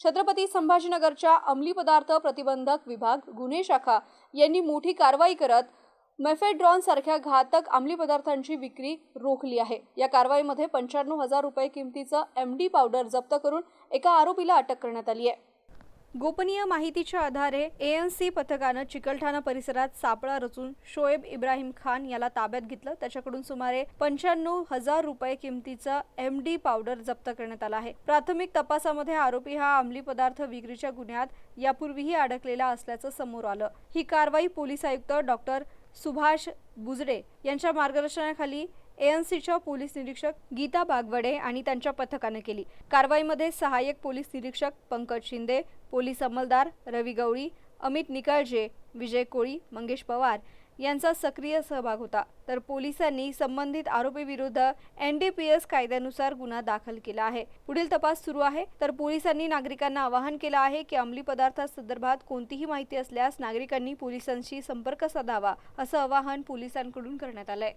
छत्रपती संभाजीनगरच्या अंमली पदार्थ प्रतिबंधक विभाग गुन्हे शाखा यांनी मोठी कारवाई करत मेफेड्रॉन सारख्या घातक अंमली पदार्थांची विक्री रोखली आहे. या कारवाईमध्ये पंच्याण्णव हजार रुपये किमतीचं एम डी पावडर जप्त करून एका आरोपीला अटक करण्यात आली आहे. गोपनीय माहितीच्या आधारे एएनसी पथकानं चिकलठाणा परिसरात सापळा रचून शोएब इब्राहिम खान याला ताब्यात घेतलं. त्याच्याकडून सुमारे पंच्याण्णव हजार रुपये किमतीचा एम डी पावडर जप्त करण्यात आला आहे. प्राथमिक तपासामध्ये आरोपी हा अंमली पदार्थ विक्रीच्या गुन्ह्यात यापूर्वीही अडकलेला असल्याचं समोर आलं. ही कारवाई पोलीस आयुक्त डॉक्टर सुभाष बुजडे यांच्या मार्गदर्शनाखाली एएनसीच्या पोलीस निरीक्षक गीता बागवडे आणि त्यांच्या पथकानं केली. कारवाईमध्ये सहाय्यक पोलीस निरीक्षक पंकज शिंदे पोलीस अंमलदार रवी गवळी अमित निकाळजे विजय कोळी मंगेश पवार यांचा सक्रिय सहभाग होता. तर पोलिसांनी संबंधित आरोपीविरुद्ध एनडीपीएस कायद्यानुसार गुन्हा दाखल केला आहे. पुढील तपास सुरू आहे. तर पोलिसांनी नागरिकांना आवाहन केलं आहे की अंमली पदार्थासंदर्भात कोणतीही माहिती असल्यास नागरिकांनी पोलिसांशी संपर्क साधावा असं आवाहन पोलिसांकडून करण्यात आलंय.